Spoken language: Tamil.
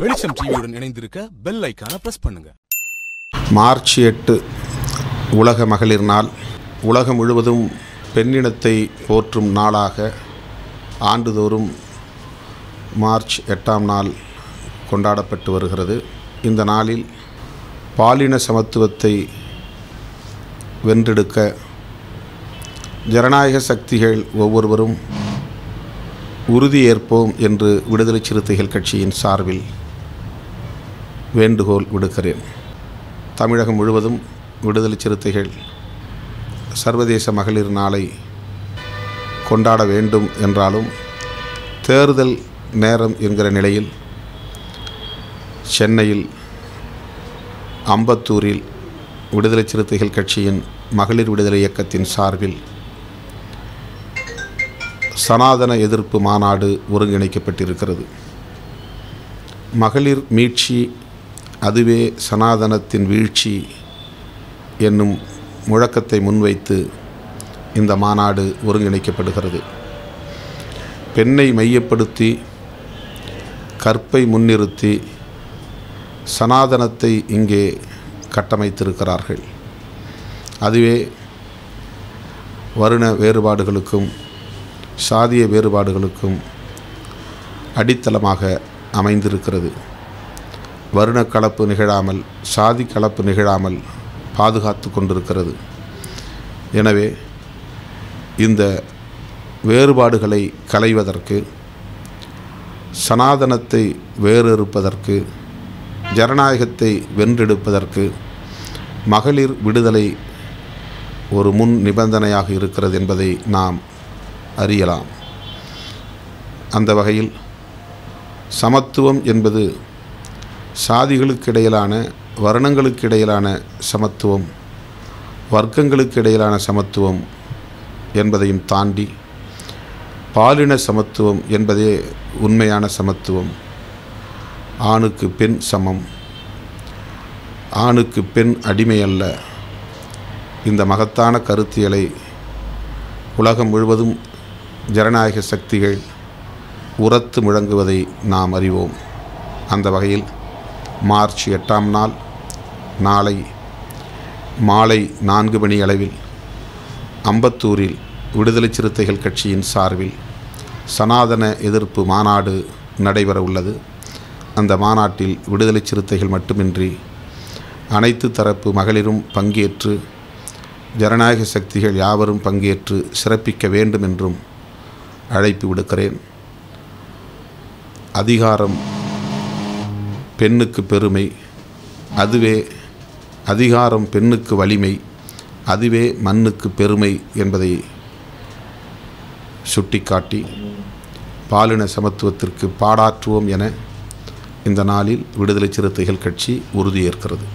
வெளிச்சம் டிவியுடன் இணைந்திருக்க பெல் ஐக்கான பிரஸ் பண்ணுங்க. மார்ச் எட்டு உலக மகளிர் நாள். உலகம் முழுவதும் பெண்ணினத்தை போற்றும் நாளாக ஆண்டுதோறும் மார்ச் எட்டாம் நாள் கொண்டாடப்பட்டு வருகிறது. இந்த நாளில் பாலின சமத்துவத்தை வென்றெடுக்க ஜனநாயக சக்திகள் ஒவ்வொருவரும் உறுதியேற்போம் என்று விடுதலை சிறுத்தைகள் கட்சியின் சார்பில் வேண்டுகோள் விடுக்கிறேன். தமிழகம் முழுவதும் விடுதலை சிறுத்தைகள் சர்வதேச மகளிர் நாளை கொண்டாட வேண்டும் என்றாலும் தேர்தல் நேரம் என்கிற நிலையில் சென்னையில் அம்பத்தூரில் விடுதலை சிறுத்தைகள் கட்சியின் மகளிர் விடுதலை இயக்கத்தின் சார்பில் சனாதன எதிர்ப்பு மாநாடு ஒருங்கிணைக்கப்பட்டிருக்கிறது. மகளிர் மீட்சி அதுவே சனாதனத்தின் வீழ்ச்சி என்னும் முழக்கத்தை முன்வைத்து இந்த மாநாடு ஒருங்கிணைக்கப்படுகிறது. பெண்ணை மையப்படுத்தி கற்பை முன்னிறுத்தி சனாதனத்தை இங்கே கட்டமைத்திருக்கிறார்கள். அதுவே வருண வேறுபாடுகளுக்கும் சாதிய வேறுபாடுகளுக்கும் அடித்தளமாக அமைந்திருக்கிறது. வருண கலப்பு நிகழாமல் சாதி கலப்பு நிகழாமல் பாதுகாத்து கொண்டிருக்கிறது. எனவே இந்த வேறுபாடுகளை களைவதற்கு சனாதனத்தை வேறறுப்பதற்கு ஜனநாயகத்தை வென்றெடுப்பதற்கு மகளிர் விடுதலை ஒரு முன் நிபந்தனையாக இருக்கிறது என்பதை நாம் அறியலாம். அந்த வகையில் சமத்துவம் என்பது சாதிகளுக்கு இடையிலான வர்ணங்களுக்கு இடையிலான சமத்துவம் வர்க்கங்களுக்கு இடையிலான சமத்துவம் என்பதையும் தாண்டி பாலின சமத்துவம் என்பதே உண்மையான சமத்துவம். ஆணுக்கு பெண் சமம். ஆணுக்கு பெண் அடிமை அல்ல இந்த மகத்தான கருத்தியலை உலகம் முழுவதும் ஜனநாயக சக்திகள் உரத்து முழங்குவதை நாம் அறிவோம். அந்த வகையில் மார்ச் எட்டாம் நாள் நாளை மாலை நான்கு மணி அளவில் அம்பத்தூரில் விடுதலை சிறுத்தைகள் கட்சியின் சார்பில் சனாதன எதிர்ப்பு மாநாடு நடைபெற உள்ளது. அந்த மாநாட்டில் விடுதலை சிறுத்தைகள் மட்டுமின்றி அனைத்து தரப்பு மகளிரும் பங்கேற்று ஜனநாயக சக்திகள் யாவரும் பங்கேற்று சிறப்பிக்க வேண்டும் என்றும் அழைப்பு விடுக்கிறேன். அதிகாரம் பெண்ணுக்கு பெருமை அதுவே அதிகாரம் பெண்ணுக்கு வலிமை அதுவே மண்ணுக்கு பெருமை என்பதை சுட்டிக்காட்டி பாலின சமத்துவத்திற்கு பாடாற்றுவோம் என இந்த நாளில் விடுதலை சிறுத்தைகள் கட்சி உறுதியேற்கிறது.